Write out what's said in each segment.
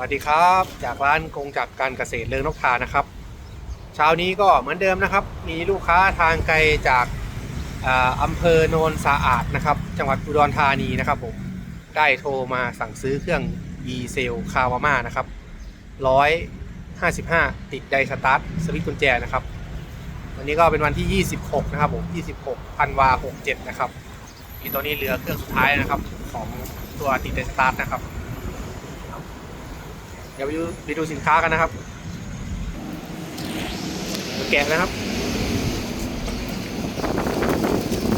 วัสดีครับ จากร้านกงจักการเกษตรเลิงนกทานะครับ เช้านี้ก็เหมือนเดิมนะครับ มีลูกค้าทางไกลจากอำเภอโนนสะอาดนะครับ จังหวัดอุดรธานีนะครับผมได้โทรมาสั่งซื้อเครื่อง e s e l คาวาม่านะครับ155 ติดไดสตาร์ทสวิตช์กุญแจนะครับ วันนี้ก็เป็นวันที่ 26 นะครับผม 26พันวา67 นะครับอีตัวนี้เหลือเครื่องสุดท้ายนะครับ ของตัวติดไดสตาร์ทนะครับ เดี๋ยวไปดูสินค้ากันนะครับแกะนะครับ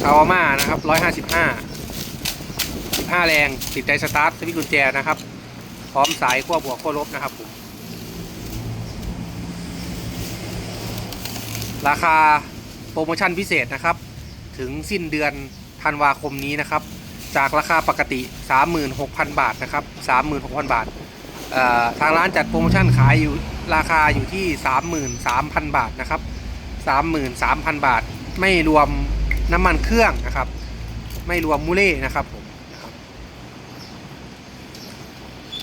คาวาม่านะครับร้อยห้าสิบห้าสิบห้าแรงติดใจสตาร์ทสวิตช์กุญแจนะครับ พร้อมสายขั้วบวกขั้วลบนะครับผมราคาโปรโมชั่นพิเศษนะครับ ถึงสิ้นเดือนธันวาคมนี้นะครับ จากราคาปกติ 36,000 บาทนะครับ 36,000 บาท ทางร้านจัดโปรโมชั่นขายอยู่ราคาอยู่ที่ 33,000 บาทนะครับ 33,000 บาท ไม่รวมน้ำมันเครื่องนะครับ ไม่รวมมูเล่นะครับผมนะครับ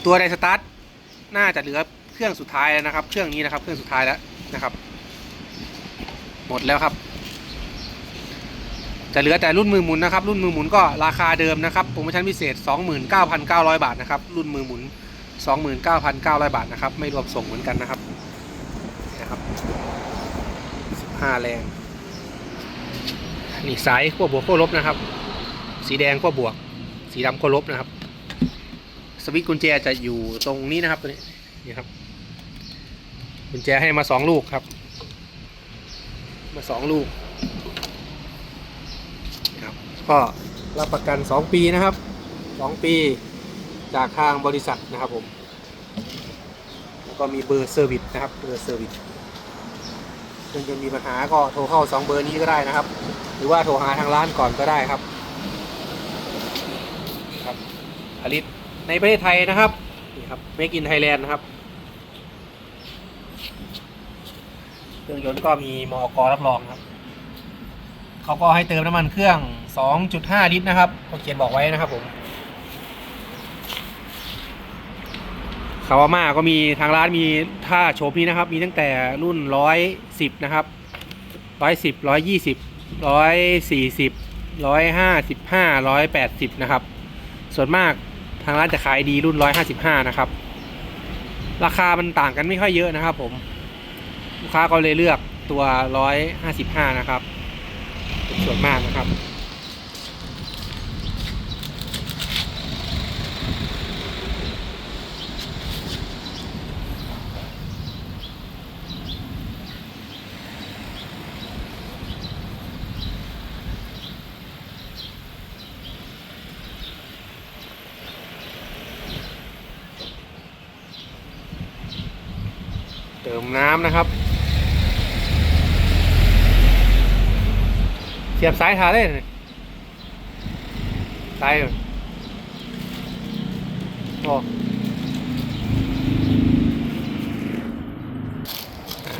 ตัวไดสตาร์ทน่าจะเหลือเครื่องสุดท้ายแล้วนะครับ เครื่องนี้นะครับ เครื่องสุดท้ายแล้วนะครับ หมดแล้วครับ จะเหลือแต่รุ่นมือหมุนนะครับ รุ่นมือหมุนก็ราคาเดิมนะครับโปรโมชั่นพิเศษ 29,900 บาทนะครับ รุ่นมือหมุน 29,900 บาทนะครับ ไม่รวมส่งเหมือนกันนะครับนะครับ 15 แรง นี่สายขั้วบวกขั้วลบนะครับ สีแดงขั้วบวก สีดำขั้วลบนะครับ สวิตช์กุญแจจะอยู่ตรงนี้นะครับตัวนี้นี่ครับ กุญแจให้มาสองลูกครับ มาสองลูกครับก็รับประกัน 2 ปีนะครับ 2 ปี จากทางบริษัทนะครับผมแล้วก็มีเบอร์เซอร์วิสนะครับเบอร์เซอร์วิสเพื่อนจะมีปัญหาก็โทรเข้า 2 เบอร์นี้ก็ได้นะครับ หรือว่าโทรหาทางร้านก่อนก็ได้ครับครับผลิตในประเทศไทยนะครับนี่ครับ Make in Thailand นะครับเครื่องยนต์ก็มีมอกรับรองครับเขาก็ให้เติมน้ำมันเครื่อง 2.5 ลิตรนะครับเขาเขียนบอกไว้นะครับผม คาวาม่าก็มีทางร้านมีท่าโฉมนี้นะครับ มีตั้งแต่รุ่นร้อยสิบนะครับร้อยสิบร้อยยี่สิบร้อยสี่สิบร้อยห้าสิบห้าร้อยแปดสิบนะครับ ส่วนมากทางร้านจะขายดีรุ่นร้อยห้าสิบห้านะครับ ราคามันต่างกันไม่ค่อยเยอะนะครับผมลูกค้าก็เลยเลือกตัวร้อยห้าสิบห้านะครับ ส่วนมากนะครับ เติมน้ำนะครับ เสียบสายทาได้เลยสายโอ้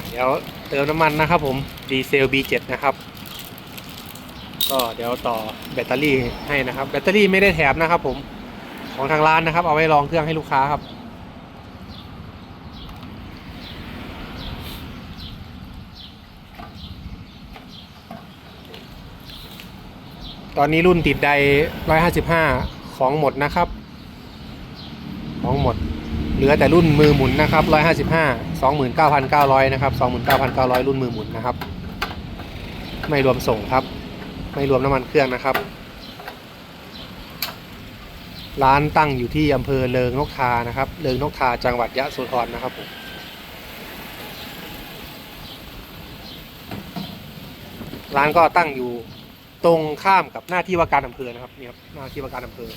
เดี๋ยวเติมน้ำมันนะครับผม ดีเซล B7 นะครับ ก็เดี๋ยวต่อแบตเตอรี่ให้นะครับ แบตเตอรี่ไม่ได้แถมนะครับผมของทางร้านนะครับ เอาไว้ลองเครื่องให้ลูกค้าครับ ตอนนี้รุ่นติดใด 155 ของหมดนะครับ ของหมด เหลือแต่รุ่นมือหมุนนะครับ 155 29,900 นะครับ 29,900 รุ่นมือหมุนนะครับ ไม่รวมส่งครับ ไม่รวมน้ำมันเครื่องนะครับ ร้านตั้งอยู่ที่อำเภอเลิงนกทานะครับ เลิงนกทาจังหวัดยะโสธรนะครับผมร้านก็ตั้งอยู่ ตรงข้ามกับหน้าที่ว่าการอำเภอนะครับนี่ครับหน้าที่ว่าการอำเภอ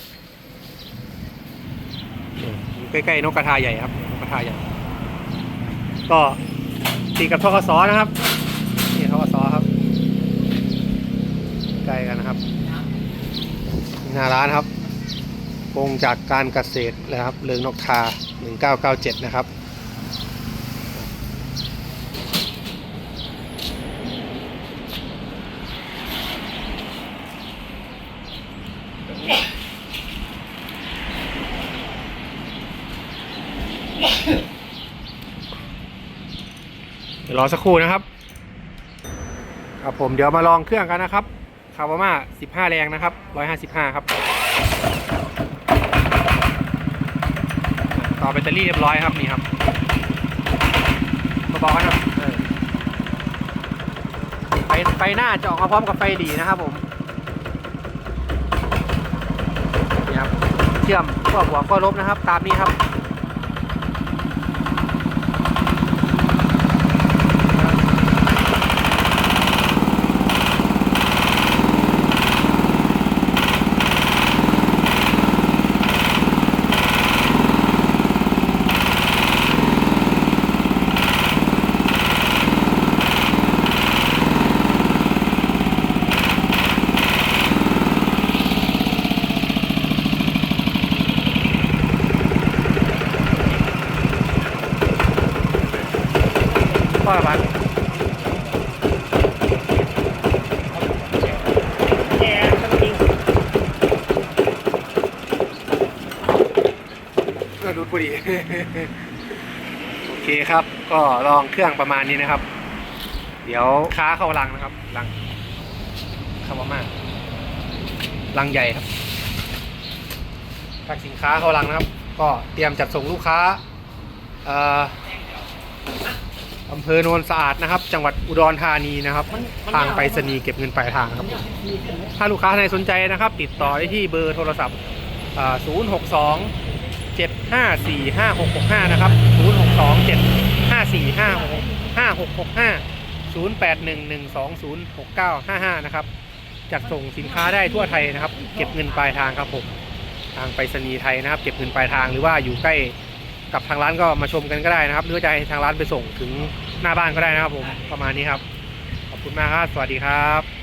อยู่ใกล้ๆนกกระทาใหญ่ครับนกกระทาใหญ่ก็ติดกับทกศนะครับนี่ทกศครับใกล้กันนะครับหน้าร้านครับกงจากการเกษตรนะครับเรืองนกทา 1997 นะครับ เดี๋ยวรอสักครู่นะครับ ครับผมเดี๋ยวมาลองเครื่องกันนะครับคาวาม่า15 แรงนะครับ 155 ครับ ต่อแบตเตอรี่เรียบร้อยครับนี่ครับเบาๆกันครับไฟไฟหน้าจะออกมาพร้อมกับไฟหลีนะครับผมนี่ครับ เชื่อมขั้วบวกขั้วลบนะครับ ตามนี้ครับ ข้อละพันดูดพอดีโอเคครับ ก็ลองเครื่องประมาณนี้นะครับ เดี๋ยวค้าเข้ารังนะครับรังคำว่ามากรังใหญ่ครับแพ็คสินค้าเข้ารังนะครับ ก็เตรียมจัดส่งลูกค้าเอ่อ อำเภอโนนสะอาดนะครับ จังหวัดอุดรธานีนะครับ ทางไปรษณีย์เก็บเงินปลายทางครับ ถ้าลูกค้าท่านใดสนใจนะครับ ติดต่อได้ที่เบอร์โทรศัพท์อ่า062 754 5665 นะครับ 062 754 5665 0811206955 นะครับ จัดส่งสินค้าได้ทั่วไทยนะครับ เก็บเงินปลายทางครับผม ทางไปรษณีย์ไทยนะครับ เก็บเงินปลายทางหรือว่าอยู่ใกล้ กับทางร้านก็มาชมกันก็ได้นะครับ หรือว่าจะให้ทางร้านไปส่งถึงหน้าบ้านก็ได้นะครับผมประมาณนี้ครับ ขอบคุณมากครับ สวัสดีครับ